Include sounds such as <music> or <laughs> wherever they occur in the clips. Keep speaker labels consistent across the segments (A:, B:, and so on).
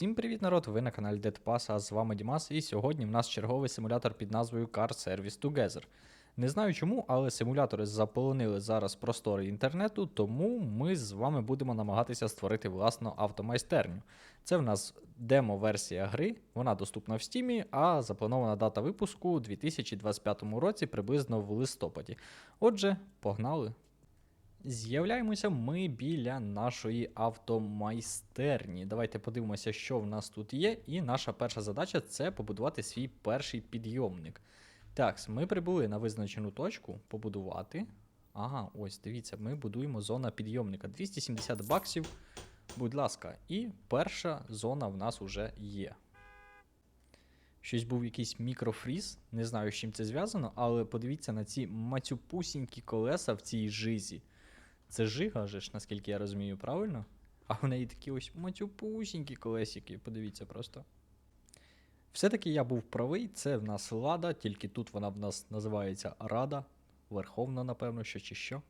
A: Всім привіт, народ! Ви на каналі DeadPass, а з вами Дімас, і сьогодні в нас черговий симулятор під назвою Car Service Together. Не знаю чому, але симулятори заполонили зараз простори інтернету, тому ми з вами будемо намагатися створити власну автомайстерню. Це в нас демо-версія гри, вона доступна в Стімі, а запланована дата випуску у 2025 році приблизно в листопаді. Отже, погнали! З'являємося ми біля нашої автомайстерні. Давайте подивимося, що в нас тут є. І наша перша задача це побудувати свій перший підйомник. Так, ми прибули на визначену точку побудувати. Ага, ось дивіться, ми будуємо зона підйомника. 270 баксів. Будь ласка, і перша зона в нас вже є. Щось був якийсь мікрофріз, не знаю, з чим це зв'язано, але подивіться на ці мацюпусінькі колеса в цій жизі. Це жига же ж, наскільки я розумію, правильно? А в неї такі ось матюпусінькі колесики, подивіться просто. Все-таки я був правий, це в нас лада, тільки тут вона в нас називається Рада. Верховна, напевно, що чи що.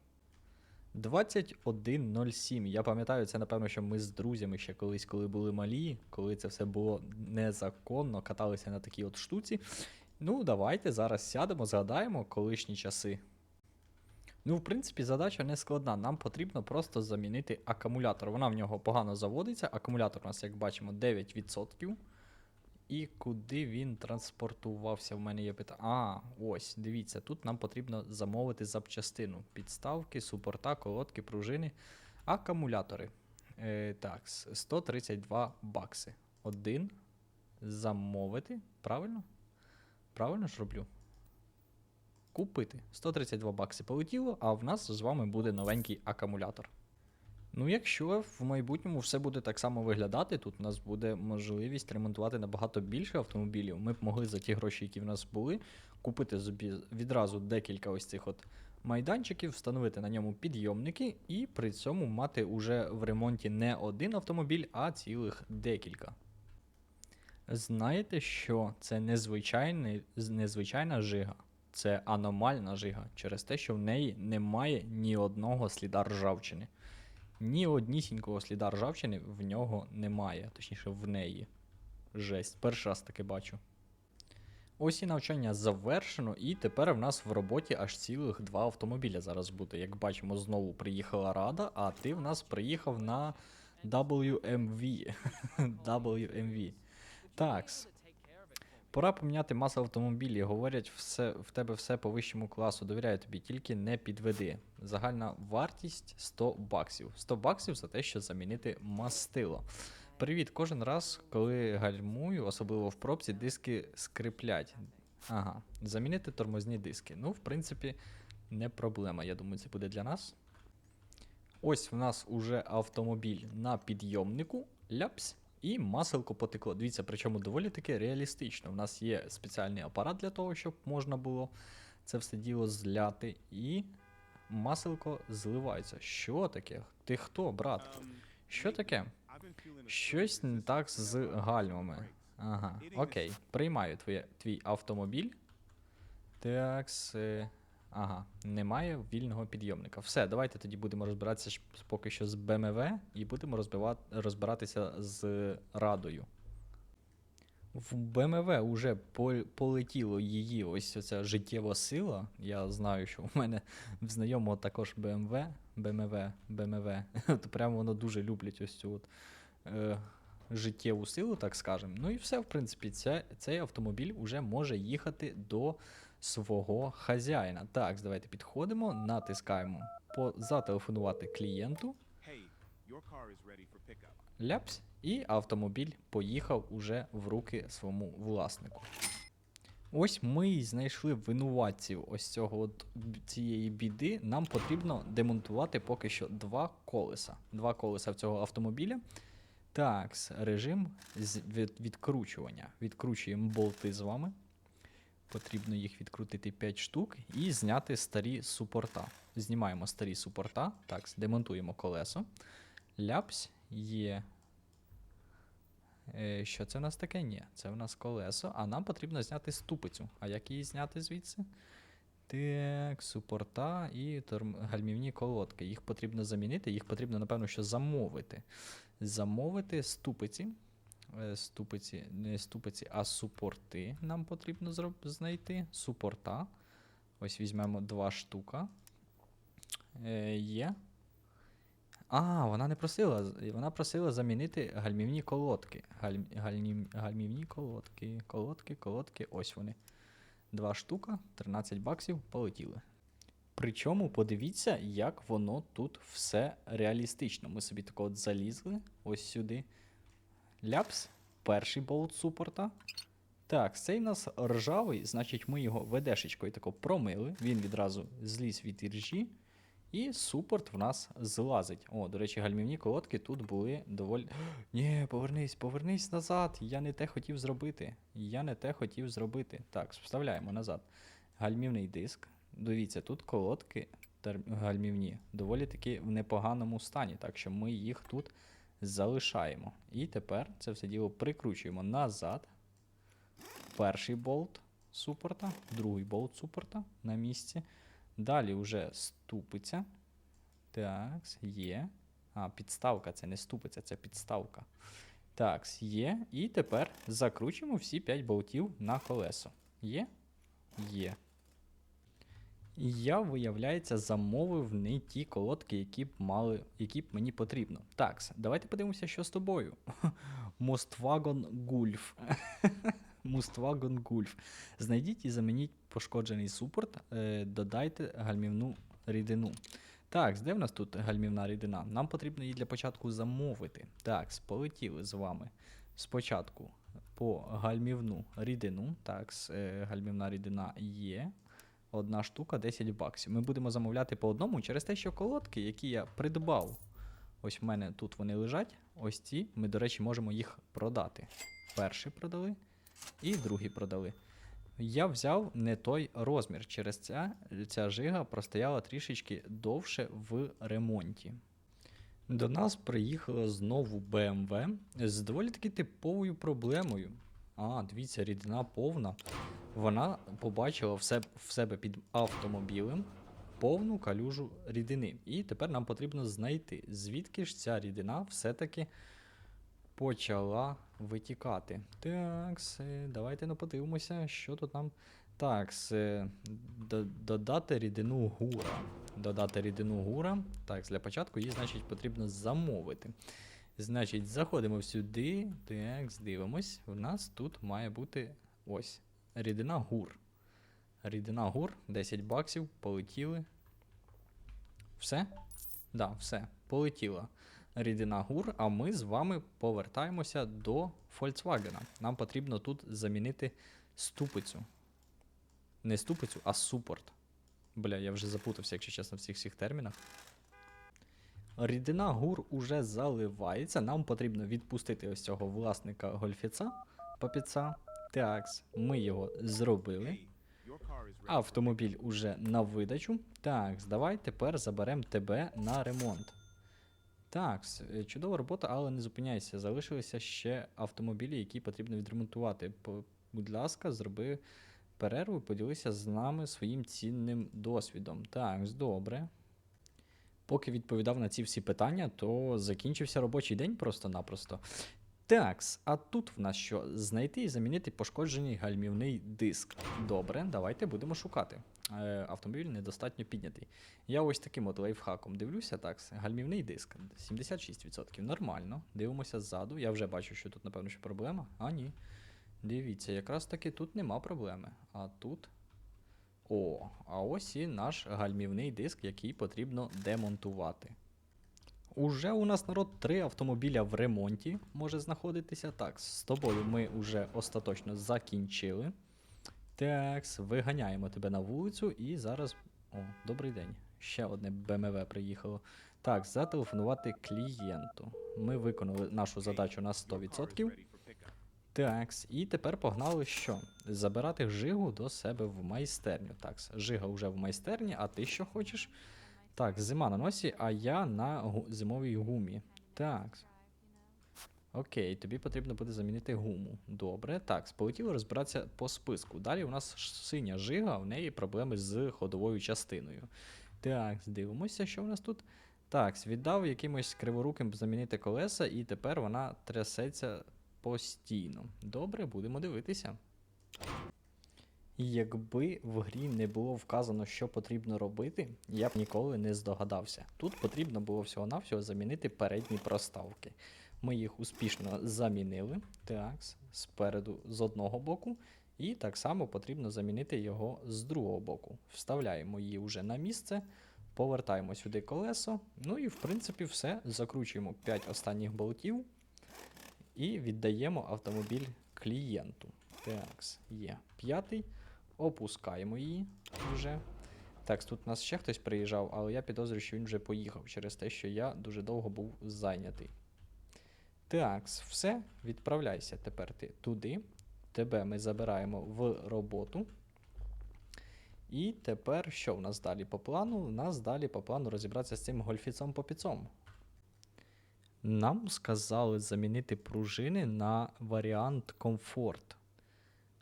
A: 21.07. Я пам'ятаю, це, напевно, що ми з друзями ще колись, коли були малі, коли це все було незаконно, каталися на такій от штуці. Ну, давайте зараз сядемо, згадаємо колишні часи. Ну, в принципі, задача не складна. Нам потрібно просто замінити акумулятор. Вона в нього погано заводиться. Акумулятор у нас, як бачимо, 9%. І куди він транспортувався? В мене є питання. А, ось, дивіться, тут нам потрібно замовити запчастину. Підставки, супорта, колодки, пружини, акумулятори. Е, так, 132 бакси. Один. Замовити. Правильно? Правильно ж роблю? Купити. 132 бакси полетіло, а в нас з вами буде новенький акумулятор. Ну, якщо в майбутньому все буде так само виглядати, тут у нас буде можливість ремонтувати набагато більше автомобілів. Ми б могли за ті гроші, які в нас були, купити відразу декілька ось цих от майданчиків, встановити на ньому підйомники і при цьому мати уже в ремонті не один автомобіль, а цілих декілька. Знаєте, що це незвичайна жига, це аномальна жига через те, що в неї немає ні одного сліда ржавчини. Ні однісінького сліда ржавчини в нього немає, точніше в неї. Жесть, перший раз таке бачу. Ось і навчання завершено, і тепер в нас в роботі аж цілих два автомобіля зараз буде. Як бачимо, знову приїхала Рада, а ти в нас приїхав на WMV. <laughs> WMV. Такс. Пора поміняти масу автомобілів. Говорять, все, в тебе все по вищому класу. Довіряю тобі, тільки не підведи. Загальна вартість 100 баксів. 100 баксів за те, що замінити мастило. Привіт, кожен раз, коли гальмую, особливо в пробці, диски скриплять. Ага, замінити тормозні диски. Ну, в принципі, не проблема. Я думаю, це буде для нас. Ось в нас уже автомобіль на підйомнику. Ляпс. І маселко потекло. Дивіться, причому доволі таки реалістично. У нас є спеціальний апарат для того, щоб можна було це все діло зляти. І маселко зливається. Що таке? Ти хто, брат? Що таке? Щось не так з гальмами. Ага, окей. Приймаю твоє, твій автомобіль. Так, ага, немає вільного підйомника. Все, давайте тоді будемо розбиратися поки що з БМВ і будемо розбива- розбиратися з Радою. В БМВ вже полетіло її ось оця життєва сила. Я знаю, що в мене в знайомого також БМВ, БМВ, БМВ. <laughs> То прямо воно дуже люблять ось цю от, е, життєву силу, так скажемо. Ну і все, в принципі, це, цей автомобіль вже може їхати до свого хазяїна. Так, давайте підходимо, натискаємо по зателефонувати клієнту. Ляпс, і автомобіль поїхав уже в руки своєму власнику. Ось ми й знайшли винуватців ось цього от цієї біди. Нам потрібно демонтувати поки що два колеса. Два колеса в цього автомобіля. Так, режим від, відкручування. Відкручуємо болти з вами. Потрібно їх відкрутити 5 штук і зняти старі супорта. Знімаємо старі супорта. Так, демонтуємо колесо. Ляпс є. Е, що це в нас таке? Ні, це в нас колесо, а нам потрібно зняти ступицю. А як її зняти звідси? Так, супорта і торм... гальмівні колодки. Їх потрібно замінити, їх потрібно, напевно, що замовити. Замовити ступиці. Е, ступиці, не ступиці, а супорти нам потрібно знайти. Супорта. Ось візьмемо два штука. Е, є. А, вона не просила. Вона просила замінити гальмівні колодки. Галь... Гальмів... Гальмівні колодки. Колодки, колодки. Ось вони. Два штука, 13 баксів, полетіли. Причому подивіться, як воно тут все реалістично. Ми собі тако от залізли ось сюди. Ляпс, перший болт супорта. Так, цей у нас ржавий, значить ми його ведешечкою тако промили. Він відразу зліз від іржі. І супорт в нас злазить. О, до речі, гальмівні колодки тут були доволі. <gasps> Ні, повернись, повернись назад. Я не те хотів зробити. Я не те хотів зробити. Так, вставляємо назад. Гальмівний диск. Дивіться, тут колодки гальмівні доволі таки в непоганому стані, так що ми їх тут залишаємо. І тепер це все діло прикручуємо назад. Перший болт супорта, другий болт супорта на місці. Далі вже ступиця. Так, є. А, підставка, це не ступиця, це підставка. Так, є. І тепер закручуємо всі 5 болтів на колесо. Є? Є. І Я, виявляється, замовив не ті колодки, які б мали, які б мені потрібно. Так, давайте подивимося, що з тобою. Moствагон Гульф. Moствагон Гульф. Знайдіть і замініть пошкоджений супорт, е, додайте гальмівну рідину. Так, де в нас тут гальмівна рідина? Нам потрібно її для початку замовити. Так, полетіли з вами. Спочатку по гальмівну рідину. Так, е, гальмівна рідина є. Одна штука 10 баксів. Ми будемо замовляти по одному через те, що колодки, які я придбав. Ось в мене тут вони лежать. Ось ці. Ми, до речі, можемо їх продати. Перший продали і другий продали. Я взяв не той розмір. Через це ця жига простояла трішечки довше в ремонті. До нас приїхала знову BMW з доволі таки типовою проблемою. А, дивіться, рідина повна. Вона побачила в себе, в себе під автомобілем повну калюжу рідини. І тепер нам потрібно знайти, звідки ж ця рідина все-таки почала витікати. Так, давайте ну подивимося, що тут нам. Так, додати рідину гура. Додати рідину гура. Так, для початку її, значить, потрібно замовити. Значить, заходимо сюди. Так, дивимось. У нас тут має бути ось рідина гур. Рідина гур, 10 баксів, полетіли. Все? Да, все, полетіла рідина гур, а ми з вами повертаємося до Volkswagen. Нам потрібно тут замінити ступицю. Не ступицю, а супорт. Бля, я вже запутався, якщо чесно, в всіх термінах. Рідина гур уже заливається. Нам потрібно відпустити ось цього власника гольфіца, папіца. Такс, ми його зробили. Автомобіль уже на видачу. Так, давай тепер заберемо тебе на ремонт. Так, е, чудова робота, але не зупиняйся. Залишилися ще автомобілі, які потрібно відремонтувати. Будь ласка, зроби перерву і поділися з нами своїм цінним досвідом. Так, добре. Поки відповідав на ці всі питання, то закінчився робочий день просто-напросто. Такс, а тут в нас що? Знайти і замінити пошкоджений гальмівний диск. Добре, давайте будемо шукати. Е, автомобіль недостатньо піднятий. Я ось таким от лайфхаком дивлюся, так, гальмівний диск 76%. Нормально. Дивимося ззаду. Я вже бачу, що тут, напевно, що проблема. А, ні. Дивіться, якраз таки тут нема проблеми. А тут. О, а ось і наш гальмівний диск, який потрібно демонтувати. Уже у нас народ три автомобіля в ремонті може знаходитися. Так, з тобою ми вже остаточно закінчили. Так, виганяємо тебе на вулицю і зараз. О, добрий день. Ще одне БМВ приїхало. Так, зателефонувати клієнту. Ми виконали нашу задачу на
B: Your car is
A: 100%.
B: ready.
A: Так, і тепер погнали що? Забирати жигу до себе в майстерню. Так, жига вже в майстерні, а ти що хочеш? Так, зима на носі, а я на гу- зимовій гумі. Так. Окей, тобі потрібно буде замінити гуму. Добре, так, полетіло розбиратися по списку. Далі у нас синя жига, в неї проблеми з ходовою частиною. Так, дивимося, що в нас тут. Так, віддав якимось криворуким замінити колеса, і тепер вона трясеться постійно. Добре, будемо дивитися. Якби в грі не було вказано, що потрібно робити, я б ніколи не здогадався. Тут потрібно було всього-навсього замінити передні проставки. Ми їх успішно замінили. Так, спереду з одного боку. І так само потрібно замінити його з другого боку. Вставляємо її вже на місце, повертаємо сюди колесо. Ну і в принципі все. Закручуємо 5 останніх болтів і віддаємо автомобіль клієнту. Так, є п'ятий. Опускаємо її вже. Так, тут у нас ще хтось приїжджав, але я підозрюю, що він вже поїхав через те, що я дуже довго був зайнятий. Так, все, відправляйся тепер ти туди. Тебе ми забираємо в роботу. І тепер що в нас далі по плану? У нас далі по плану розібратися з цим гольфіцом попіцом. Нам сказали замінити пружини на варіант комфорт.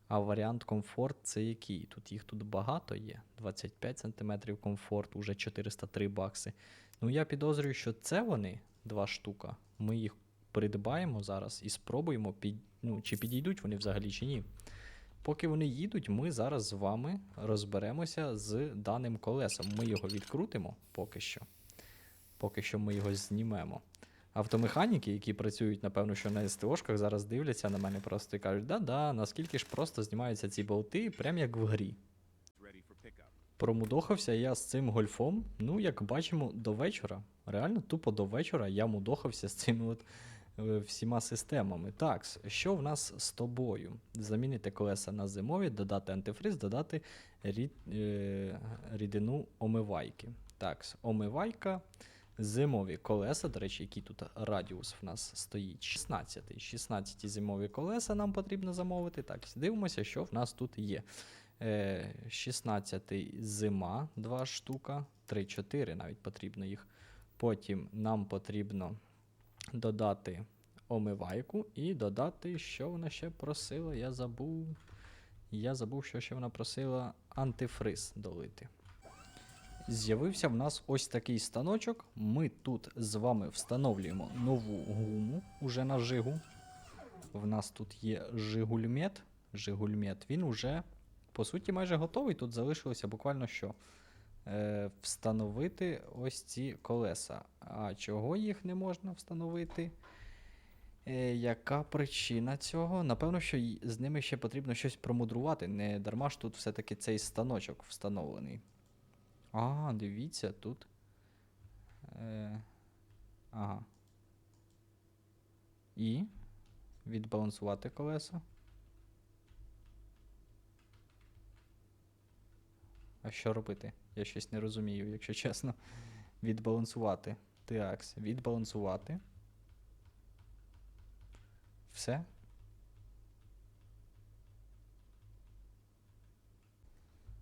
A: А варіант комфорт це який? Тут їх тут багато є. 25 см комфорт, уже 403 бакси. Ну я підозрюю, що це вони, два штука. Ми їх придбаємо зараз і спробуємо, під... ну, чи підійдуть вони взагалі, чи ні. Поки вони їдуть, ми зараз з вами розберемося з даним колесом. Ми його відкрутимо поки що. Поки що ми його знімемо. Автомеханіки, які працюють, напевно, що на СТОшках, зараз дивляться на мене просто і кажуть, да-да, наскільки ж просто знімаються ці болти, прям як в грі. Промудохався я з цим гольфом. Ну, як бачимо, до вечора. Реально, тупо до вечора я мудохався з цими от е, всіма системами. Так, що в нас з тобою? Замінити колеса на зимові, додати антифриз, додати рід, е, рідину омивайки. Так, омивайка. Зимові колеса, до речі, який тут радіус в нас стоїть? 16. 16 зимові колеса нам потрібно замовити. Так, дивимося, що в нас тут є. Е, 16 зима, 2 штука, 3-4 навіть потрібно їх. Потім нам потрібно додати омивайку і додати, що вона ще просила. Я забув. Я забув, що ще вона просила антифриз долити. З'явився в нас ось такий станочок. Ми тут з вами встановлюємо нову гуму уже на жигу. В нас тут є Жигульмет. Жигульмет. Він уже, по суті, майже готовий. Тут залишилося буквально що? Е, встановити ось ці колеса. А чого їх не можна встановити? Е, яка причина цього? Напевно, що з ними ще потрібно щось промудрувати. Не дарма ж тут все-таки цей станочок встановлений. А, дивіться, тут. Е, ага. І відбалансувати колеса. А що робити? Я щось не розумію, якщо чесно. Відбалансувати. Такс, відбалансувати. Все.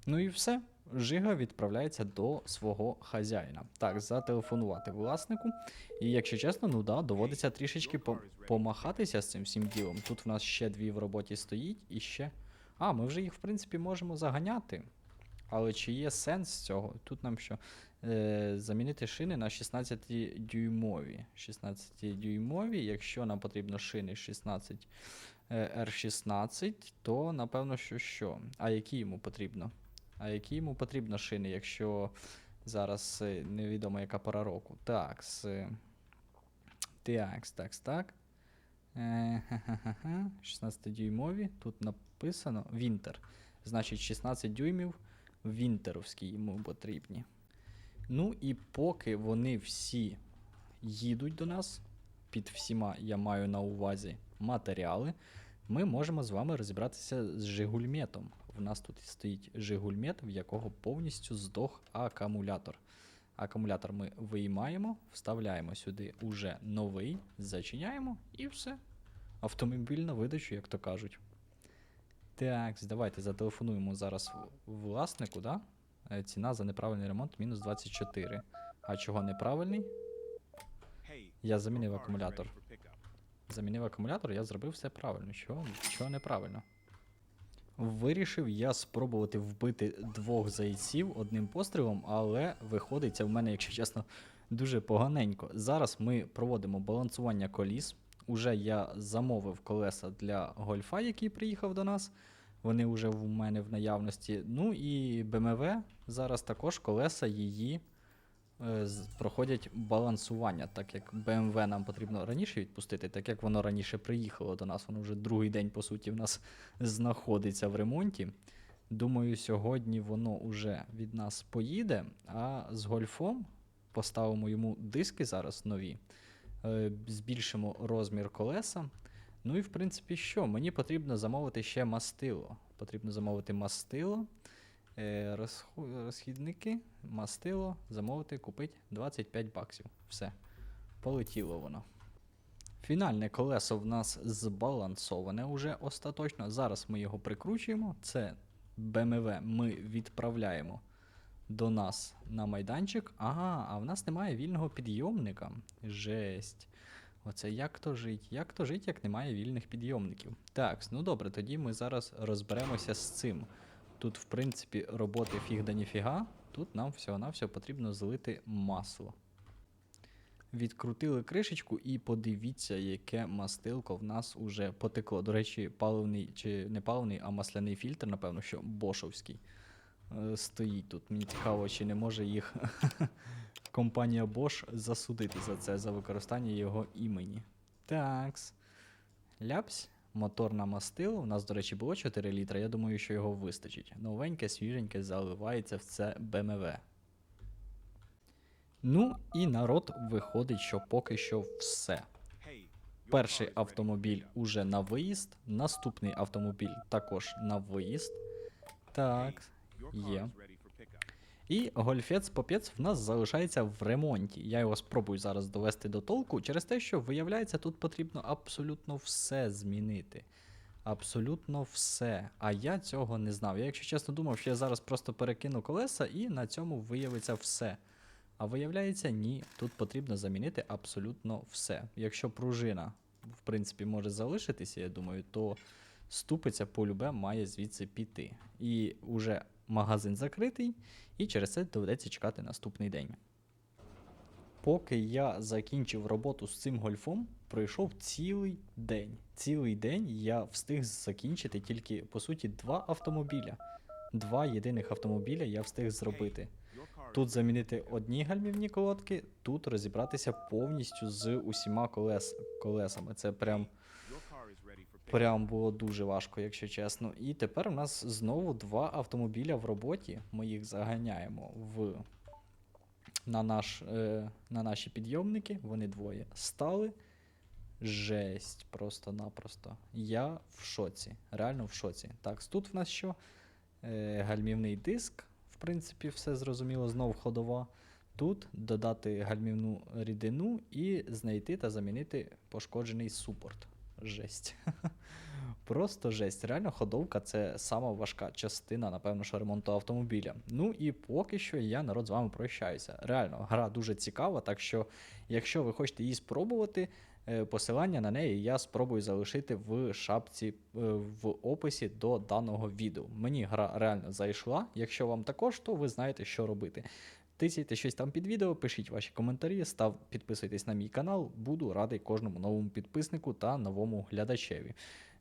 A: Ну і все. Жига відправляється до свого хазяїна. Так, зателефонувати власнику. І якщо чесно, ну да, доводиться трішечки по- помахатися з цим всім ділом. Тут в нас ще дві в роботі стоїть і ще. А, ми вже їх, в принципі, можемо заганяти. Але чи є сенс цього? Тут нам що? Е, замінити шини на 16-дюймові. 16-дюймові, якщо нам потрібно шини 16 е, R16, то напевно, що що? А які йому потрібно? А які йому потрібно шини, якщо зараз е, невідомо яка пора року? Так, с... Так, так, так. Е, 16-дюймові. Тут написано Вінтер. Значить, 16 дюймів вінтеровські йому потрібні. Ну і поки вони всі їдуть до нас, під всіма я маю на увазі матеріали, ми можемо з вами розібратися з Жигульметом. В нас тут стоїть Жигульмет, в якого повністю здох акумулятор. Акумулятор ми виймаємо, вставляємо сюди уже новий, зачиняємо і все. Автомобіль на видачу, як то кажуть. Так, давайте зателефонуємо зараз власнику, да? Е, Ціна за неправильний ремонт мінус 24. А чого неправильний? Я замінив акумулятор. Замінив акумулятор, я зробив все правильно. Чого, чого неправильно? Вирішив я спробувати вбити двох зайців одним пострілом, але виходить це в мене, якщо чесно, дуже поганенько. Зараз ми проводимо балансування коліс. Уже я замовив колеса для гольфа, який приїхав до нас. Вони вже в мене в наявності. Ну і BMW зараз також колеса її проходять балансування, так як BMW нам потрібно раніше відпустити, так як воно раніше приїхало до нас, воно вже другий день, по суті, в нас <laughs> знаходиться в ремонті. Думаю, сьогодні воно вже від нас поїде, а з гольфом поставимо йому диски зараз нові, е, збільшимо розмір колеса. Ну і в принципі, що? Мені потрібно замовити ще мастило. Потрібно замовити мастило, е, розхідники, мастило, замовити, купити 25 баксів. Все. Полетіло воно. Фінальне колесо в нас збалансоване уже остаточно. Зараз ми його прикручуємо. Це BMW ми відправляємо до нас на майданчик. Ага, а в нас немає вільного підйомника. Жесть. Оце як то жить? Як то жить, як немає вільних підйомників? Так, ну добре, тоді ми зараз розберемося з цим. Тут, в принципі, роботи фіг да ніфіга. Тут нам всього-навсього потрібно злити масло. Відкрутили кришечку і подивіться, яке мастилко в нас уже потекло. До речі, паливний чи не паливний, а масляний фільтр, напевно, що бошовський. е, Стоїть тут. Мені цікаво, чи не може їх <laughs> компанія Bosch засудити за це, за використання його імені. Такс. Ляпсь. Моторне мастило. У нас, до речі, було 4 літра. Я думаю, що його вистачить. Новеньке, свіженьке заливається в це BMW. Ну і народ виходить, що поки що все. Перший автомобіль уже на виїзд, наступний автомобіль також на виїзд. Так, є. І гольфець попець в нас залишається в ремонті. Я його спробую зараз довести до толку через те, що виявляється, тут потрібно абсолютно все змінити. Абсолютно все. А я цього не знав. Я, якщо чесно, думав, що я зараз просто перекину колеса і на цьому виявиться все. А виявляється, ні, тут потрібно замінити абсолютно все. Якщо пружина, в принципі, може залишитися, я думаю, то ступиця полюбе має звідси піти. І уже магазин закритий, і через це доведеться чекати наступний день. Поки я закінчив роботу з цим гольфом, пройшов цілий день. Цілий день я встиг закінчити тільки, по суті, два автомобіля. Два єдиних автомобіля я встиг зробити. Тут замінити одні гальмівні колодки, тут розібратися повністю з усіма колес, колесами. Це прям, прям було дуже важко, якщо чесно. І тепер у нас знову два автомобіля в роботі. Ми їх заганяємо в, на, наш, е, на наші підйомники. Вони двоє стали. Жесть, просто-напросто. Я в шоці. Реально в шоці. Так, тут в нас що? Е, гальмівний диск, в принципі, все зрозуміло, знов ходова. Тут додати гальмівну рідину і знайти та замінити пошкоджений супорт. Жесть. <laughs> Просто жесть. Реально, ходовка це сама важка частина, напевно, що ремонту автомобіля. Ну і поки що я народ з вами прощаюся. Реально, гра дуже цікава, так що, якщо ви хочете її спробувати, е, посилання на неї я спробую залишити в шапці е, в описі до даного відео. Мені гра реально зайшла. Якщо вам також, то ви знаєте, що робити. Тисяйте щось там під відео, пишіть ваші коментарі, став, підписуйтесь на мій канал. Буду радий кожному новому підписнику та новому глядачеві.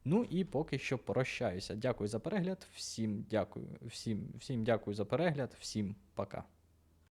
A: Ну і поки що прощаюся. Дякую за перегляд. Всім дякую. Всім, всім дякую за перегляд. Всім пока.